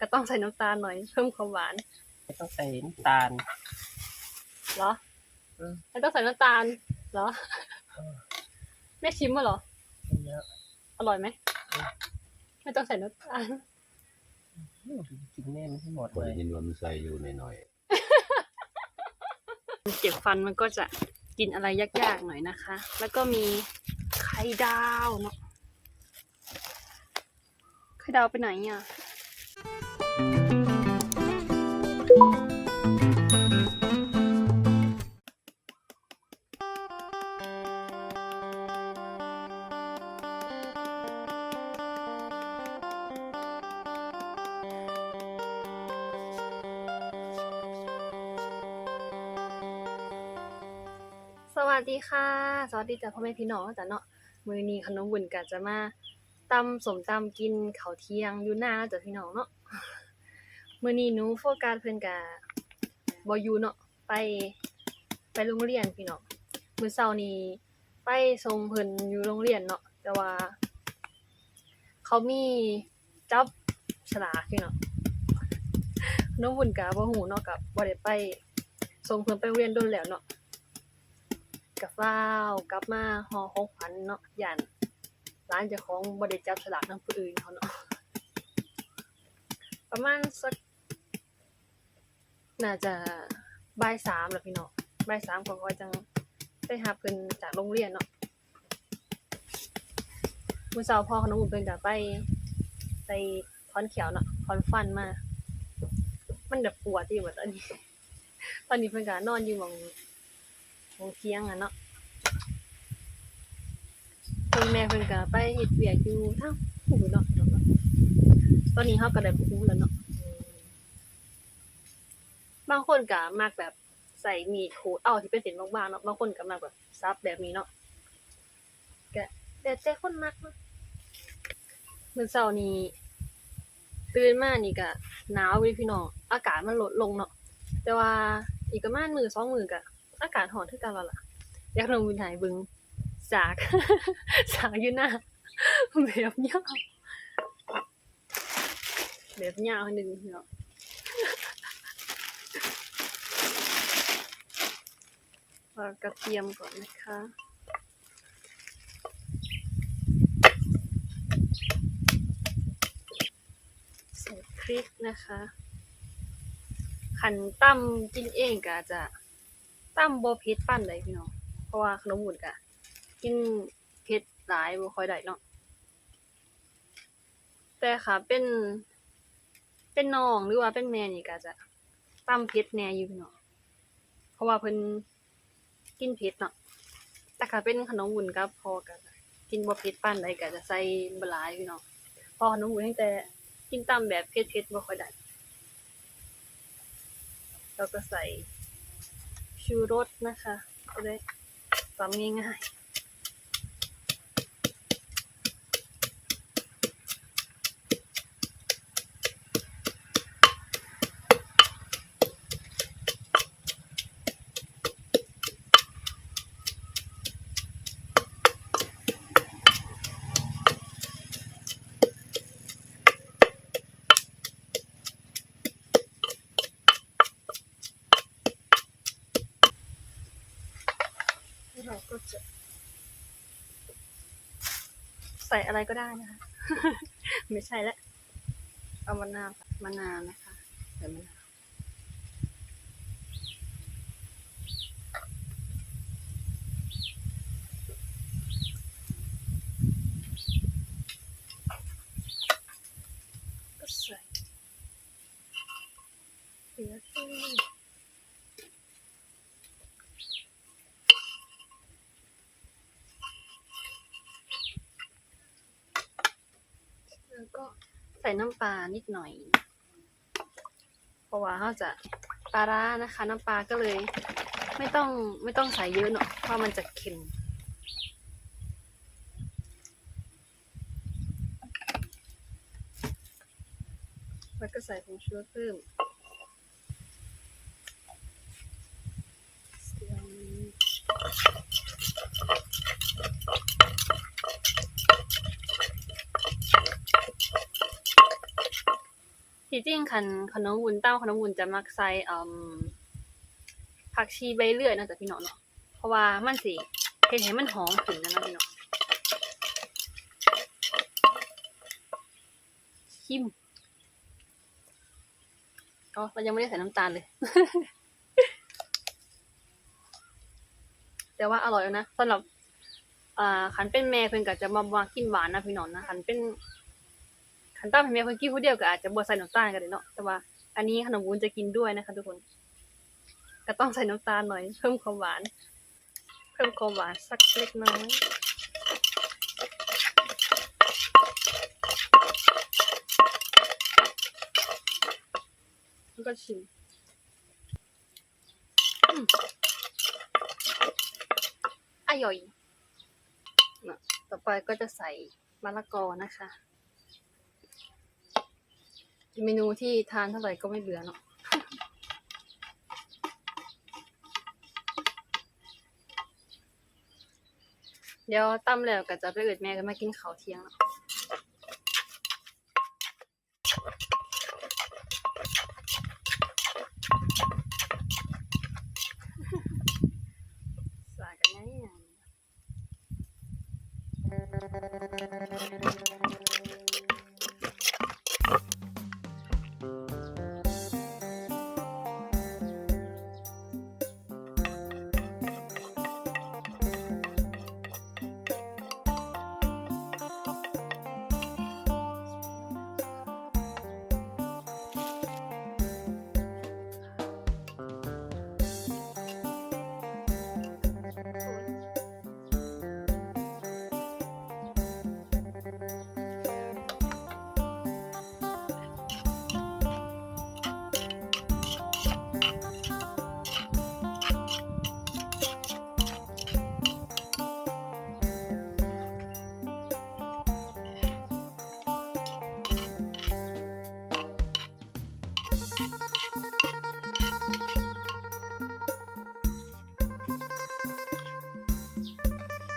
ก็ต้องใส่น้ำตาลหน่อย เพิ่มความหวานไม่ต้องใส่น้ำตาล เหรออืมไม่ต้องใส่น้ำตาลเหรอ แม่ชิมมาเหรอ เยอะอร่อยไหมไม่ต้องใส่น้ำตาลอืมกินแม่มันให้หมดคนเลยยินว่ามันใส่อยู่หน่อยเจ็บฟันมันก็จะกินอะไรยากๆหน่อยนะคะ แล้วก็มีไข่ดาวเนาะ ไข่ดาวไปไหนอะสวัสดีค่ะ สวัสดีจ้ะพ่อแม่พี่น้องจ้ะเนาะมือนี้ขนมบุญก็จะมา ตำสมตำกินเขาเที่ยงอยู่หน้าจ้ะพี่น้องเนาะมื้อนี้หนูโฟกัสเพิ่นก็บ่อยู่เนาะไปไปโรงเรียนพี่น้องมื้อเช้านี้ไปส่งเพิ่นอยู่โรงเรียนเนาะแต่ว่า เขามีจับฉลากพี่น้องขนมบุญก็บ่ฮู้เนาะก็บ่ได้ไปส่งเพิ่นไปเรียนโดนแล้วเนาะกับฟ้าวกลับมาหอของขวัญเนาะย่าน ร้านเจ้าของบ่ได้จับฉลากนำผู้อื่นเขาเนาะประมาณสักน่าจะบ่ายสามแล้วพี่น้องบ่ายสามก็ค่อยจังไปหาเพิ่นจากโรงเรียนเนาะมื้อเช้าพ่อขนมเพิ่นก็ไปไปถอนเขียวเนาะถอนฟันมา มันแบบปวดอยู่แบบตอนนี้ ตอนนี้เพิ่นก็นอนอยู่หม่องโรงเทียงอะเนาะ ม่เพิ่นก็ไปเฮ็ดเวียกอยู่ทางหูเนาะเนาะตอนนี้เฮาก็ได้บ่ฮู้แล้วเนาะบางคนก็มักแบบใส่มีดขูดเอาที่เป็นเส้นบางๆเนาะบางคนก็มักแบบซับแบบนี้เนาะก็แล้วแต่คนมักเนาะมื้อเช้านี้ตื่นมานี่ก็หนาวเว้ยพี่น้องอากาศมันลดลงเนาะแต่ว่าอีกประมาณมื้อสองมื้อก็อากาศร้อนคือกันแล้วล่ะอยากลงวินไหนเบึง สาก สากอยู่หน้าแบบยาแบบยาวหนึ่งเนาะกระเทียมก่อนนะคะใส่พริกนะคะขันตั้มกินเองก็จะตั้มโบ่เผ็ดปานใดพี่น้องเพราะว่าขนมหมุนกะ กินเผ็ดหลายบ่ค่อยได้เนาะแต่ค่ะเป็น เป็นน้องหรือว่าเป็นแม่นี่ก็จะตั้มเผ็ดแน่อยู่พี่น้องเพราะว่าเพิ่นกินเผ็ดเนาะแต่ค่ะเป็นขนมหมุนกับพ่อก็กินบ่เผ็ดปานใดก็จะใส่บ่หลายพี่น้องพอขนมหมุนตั้งแต่กินตามแบบเผ็ดๆบ่ค่อยได้เราก็ใส่ชูรสนะคะจะได้ตำง่ายๆแล้วเราก็จะ ใส่อะไรก็ได้นะคะ ไม่ใช่แล้วเอามะนาวมะนาวนะคะใส่มะนาวก็ใส่เกลือเท่า แล้วก็ใส่น้ำปลานิดหน่อย เพราะว่าเขาจะปลาร้านะคะ น้ำปลาก็เลย ไม่ต้องไม่ต้องใส่เยอะเนาะเพราะมันจะเค็มแล้วก็ใส่ผงชูรสเพิ่ม ที่ จริงคันขนมวุ้นเต้าขนมวุ้นจะมักใส่อืมผักชีใบเลื่อยนะจ้ะพี่น้องเนาะเพราะว่ามันสิเฮ็ดให้มันหอมขึ้นนะเนะพี่น้องชิมอ๋อเรายังไม่ได้ใส่น้ำตาลเลย แต่ว่าอร่อยนะสำหรับอ่าคันเป็นแม่เพิ่นก็จะมามางกินหวานนะพี่น้องนะคันเป็น คันตั้มให้แม่เพิ่นกินผู้เดียวก็อาจจะบ่ใส่น้ำตาลก็ได้เนาะแต่ว่าอันนี้ขนมวุ้นจะกินด้วยนะคะ ทุกคนก็ต้องใส่น้ำตาลหน่อย เพิ่มความหวาน เพิ่มความหวานสักเล็กน้อยแล้วก็ชิมอืมอร่อย ต่อไปก็จะใส่มะละกอนะคะ เป็นเมนูที่ทานเท่าไหร่ก็ไม่เบื่อเนาะเดี๋ยวตั้มแล้วก็จะไปเอิดแม่กันมากินข้าวเที่ยงแล้ว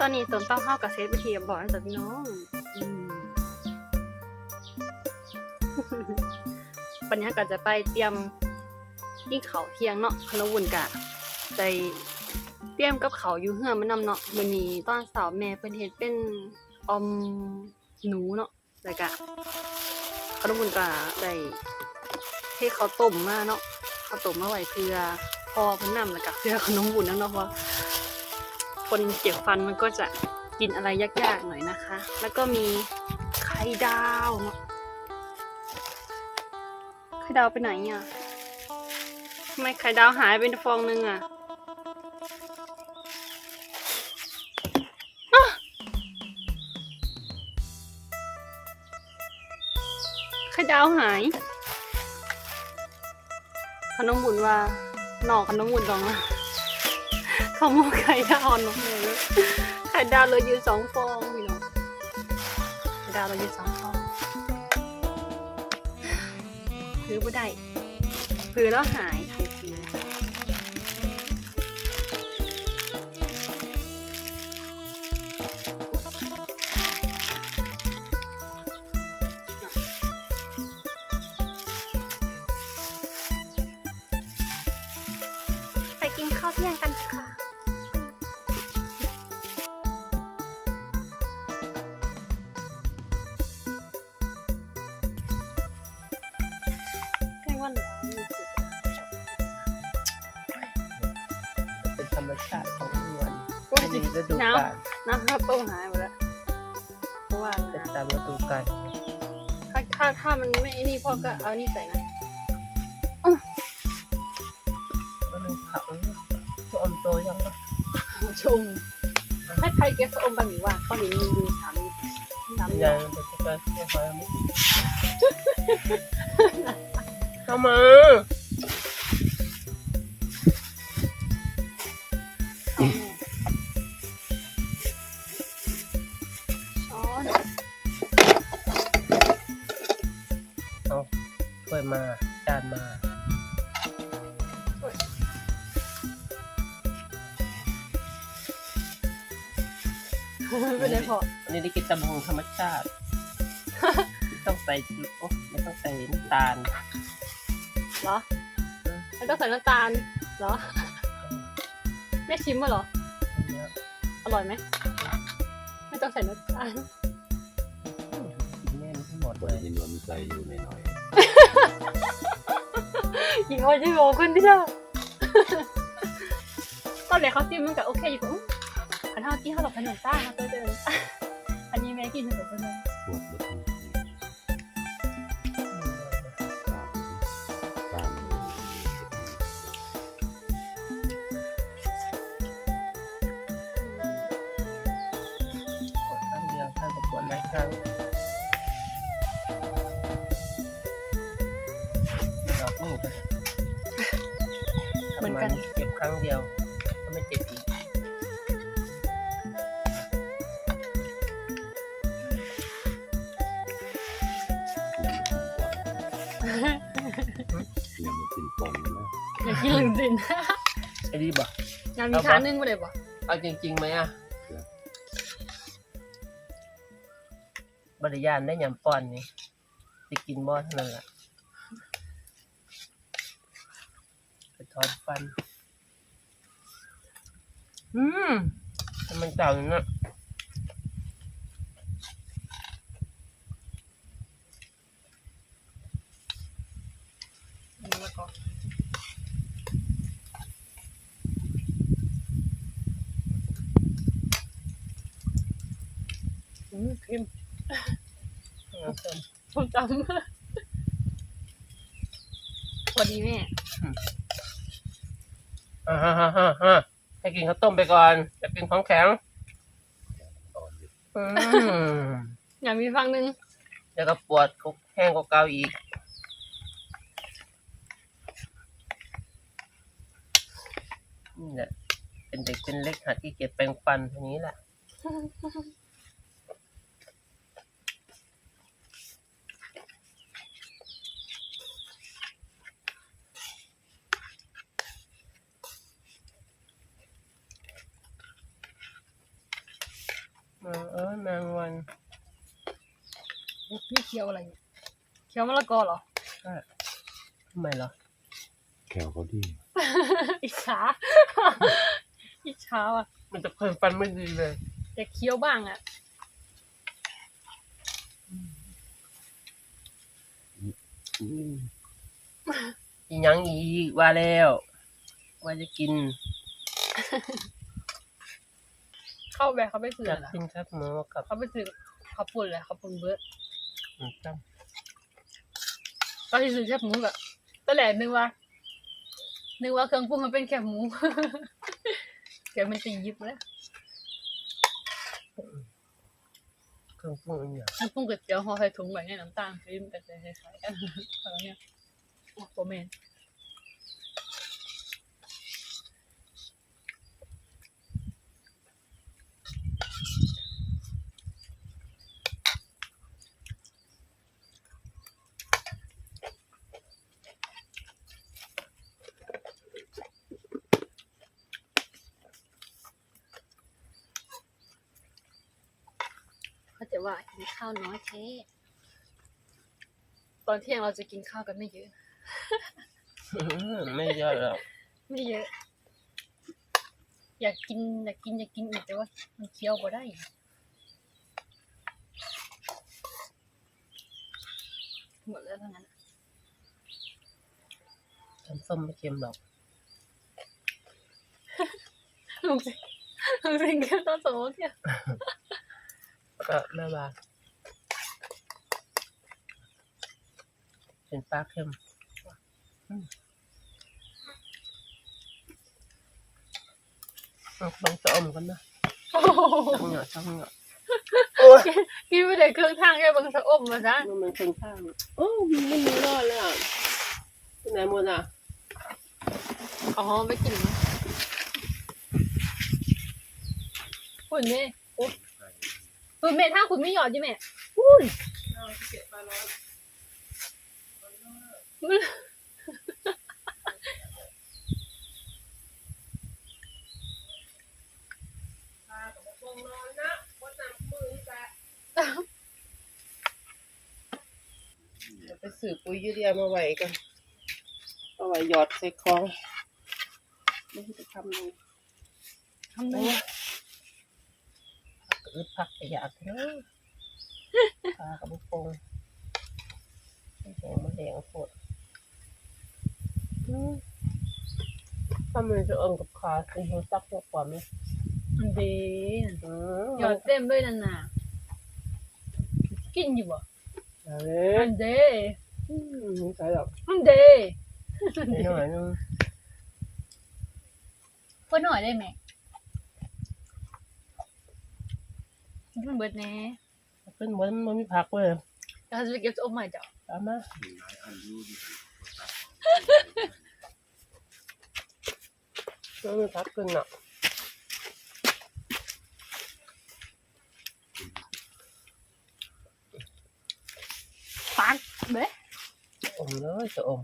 ตอนนี้ต้นเต้าห้าวกับเซฟไปทีเรียบร้อยแล้วจ้ะพี่น้องอืมปัญญาก็จะไปเตรียมกินเขาวเที่ยงเนาะขนมวุ้นกะใจเตรียมกับเขาวอยู่เฮือนมานำเนาะมื้อนี้ตอนเช้าแม่เพิ่นเฮ็ดเป็นออมหนูเนาะแล้วก็ขนมวุ้นกะได้เฮ็ดข้าวต้มมาเนาะข้าวต้มมาไว้เพื่อพอเพิ่นนำแล้วก็เพื่อขนมวุ้นนำเนาะเพราะว่า คนเจ็บฟันมันก็จะกินอะไรยากๆหน่อยนะคะ แล้วก็มีไข่ดาวไข่ดาวไปไหนอะทำไมไข่ดาวหายไปฟองนึงอะไข่ดาวหายขนมบุญว่าหนอกขนมบุญตองอะ ขโมยไข่ดาวน้องเลยไข่ดาวเลยยืนสองฟองพี่น้องไข่ดาวเลยยืนสองฟองถือบ่ได้ถือแล้วหายทัน รรมชาติของมันโอ้ยมีฤดูหนาวกาลน้ำข้าวต้มหายหมดแล้วเพราะว่าเป็นตามฤดูกาลถ้าถ้าถ้ามันไม่ไอ้นี่พ่อก็เอานี่ใส่นะก็เลยขับตัวอมโตยังก็ชมให้ใครเก็บสะอมบะหมี่ว่าตอนนี้มีอยู่สามสามอยัย่างงเป็นการเที่ยวม มาจานมาไม่ได้พออันนี้ได้กินตำบักหงธรรมชาติตต้องใส่โอ้ไม่ต้องใส่น้ำตาลเหรอไม่ต้องใส่น้ำตาลเหรอแม่ชิมมาเหรอ อร่อยไหมไม่ต้องใส่น้ำตาลแน่นทั้งหมดบเลริยยินว่ามีใจอยู่ในหน่อยอี กคนจะบอกคนที่เราตอนแรกเขาจิ้มมันก็โอเคอยู่ปุ๊บอันเท่าที่เขาหลอกขนมต้าเขาก็เดินอันนี้แม่กินกับคนนึงปวดบดทั้งตามตามครั้งเดียวข้างกับปวดหลายครั้ง ครั้งเดียวก็ไม่เจ็บอีกยังไม่กินกล่องนะอยากกินหนึ่งสินไอ้ดีบอกงานมีค้านึ่งมาเลยบ่เอาจริงๆไหมอะบริยานได้ยำป้อนนี่จะกินบ่เท่านั้นแหละไปถอนฟัน อืมทำไมเก่าอย่างนั้นแล้วก็อืมเค็มเอาเพิ่มผมจำสวัสดีแม่ อ่าฮะฮะฮะฮะ ให้กินข้าวต้มไปก่อนจะกินของแข็งตอนนี้อืมอยากมีฟังหนึ่งเดี๋ยวก็ปวดคุกแห้งกว่าเก่าอีก นี่แหละเป็นเด็กเป็นเล็กหัดที่เก็บแปรงฟันทีนี้แหละ เออเออแมงวัน นี่เคี้ยว อะไรเนี่ยเคี้ยวมะละกอเหรอทำไมเหรอแขวเขาดีอิจฉาอิจฉาอะมันจะเพิ่มฟันไม่ดีเลยอยากเคี้ยวบ้างอะอืมอีหยังอีกว่าแล้ว ว่าจะกิน เข้าแบบเขาไปซื้ออยากเหรอกินครับหมูกับเขาไปซื้อข้าวปุ่นเลยข้าวปุ่นเบิร์ด หมูจ้ตอนที่ซื้อแคบหมูแบบตอนแรกนึกว่า นึกว่าเครื่องปรุงมันเป็นแคบหมูเดี๋ยวมันจะยิบแล้วำเครื่องปรุงอีกอย่างน้ำปรุงก๋วยเตี๋ยวห่อใส่ถุงแบบนี้น้ำตาลฟิล์มแต่จะคล้ายๆกันอะไรเนี่ยโอ้โหแมน เขาจะว่ากินข้าวน้อยแท้ตอนเที่ยงเราจะกินข้าวกันไม่เยอะอื้อไม่เยอะหรอกไม่เยอะ อยากกินอยากกินอยากกินอีกแต่ว่ามันเคี้ยวบ่ได้ หมดแล้วทั้งนั้นน้ำส้มไม่เค็มหรอกลุงสิลุงสิงแค่ต้นสมมติเนี่ย ก็แม่บาเป็นปลาเค็มอืมเอาลองจะอมกันนะโอ้โหช่างเหงาช่างเหงากินไปแต่เครื่องทางแค่บางสะอมมาซะมันมันเป็นข้างโอ้มันไม่มีรอดเลยอะไปไหนหมดอะอ๋อไม่กินนะคุณแม่โอ้ คุณแม่ถ้าคุณไม่หยอดใช่ไหมอุ้ยเซื้อปุ๋ยยูเรียมาไว้กันเอาไว้หยอดใส่ของไม่รู้จะทำยังไงทำได้ อึดผักขยะเนอะปลากับบุกโป่งแหงมาแหงโคตรอืมถ้ามันจะเอิงกับขาสิหัวซักหัวความไหมอันเดอืมหยอดเต็มด้วยนั่นน่ะกินอยู่บ่เอาเลอัยนเดอืมไม่ใช่หรอกอันเดนิดหน่อยนึงเพิ่นหน่อยได้ไหม มันเบิดแน่เป็นเหมือนมันมีผักเลยเราจะไปเก็บอมใหม่จ้ะตามมามีหลายอันอยู่ดิมันมีผักขึ้นอะปักเด้อมเลยจะอม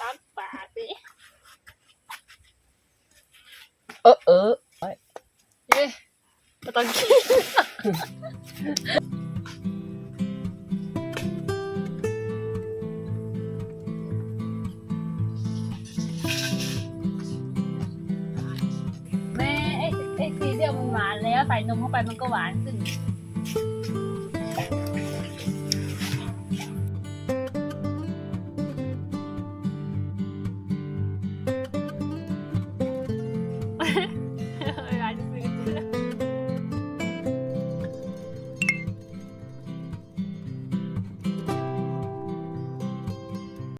ปักปากสิเออเออไปเย้ก็ต้องกิน แม่ไอ้ไอ้สีเดียวมันหวานแล้วใส่นมเข้าไปมันก็หวานขึ้น